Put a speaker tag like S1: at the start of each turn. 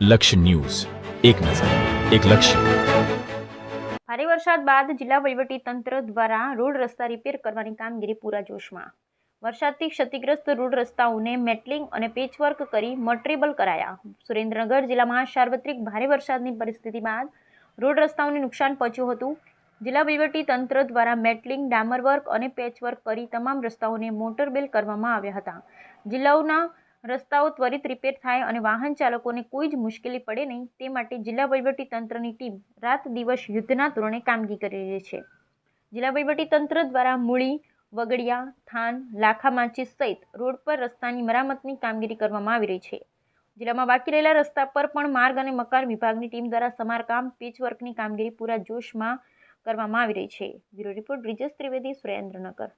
S1: લક્ષ્ય ન્યૂઝ. એક નજર, એક લક્ષ્ય.
S2: ભારે વરસાદ બાદ જિલ્લા વહીવટી તંત્ર દ્વારા રોડ રસ્તા રિપેર કરવાની કામગીરી પૂરા જોશમાં. વરસાદથી ક્ષતિગ્રસ્ત રોડ રસ્તાઓને મેટલિંગ અને પેચવર્ક કરી મટરેબલ કરાયા. સુરેન્દ્રનગર જિલ્લામાં સાર્વત્રિક ભારે વરસાદની પરિસ્થિતિ બાદ રોડ રસ્તાઓને નુકસાન પહોંચ્યું હતું. જિલ્લા વહીવટી તંત્ર દ્વારા મેટલિંગ ડામર વર્ક અને પેચવર્ક કરી તમામ રસ્તાઓને મોટરબેલ કરવામાં આવ્યા હતા. જિલ્લાઓના રસ્તાઓ ત્વરિત રિપેર થાય અને વાહન ચાલકોને કોઈ જ મુશ્કેલી પડે નહીં, તે માટે જિલ્લા તંત્રની ટીમ રાત દિવસ યુદ્ધના ધોરણે કામગીરી કરી રહી છે. જિલ્લા તંત્ર દ્વારા મૂળી, વગડિયા, થાન, લાખા માચીસ સહિત રોડ પર રસ્તાની મરામતની કામગીરી કરવામાં આવી રહી છે. જિલ્લામાં બાકી રહેલા રસ્તા પર પણ માર્ગ અને મકાન વિભાગની ટીમ દ્વારા સમારકામ, પેચવર્કની કામગીરી પૂરા જોશમાં કરવામાં આવી રહી છે. Bureau report Brijesh Trivedi, Surendranagar.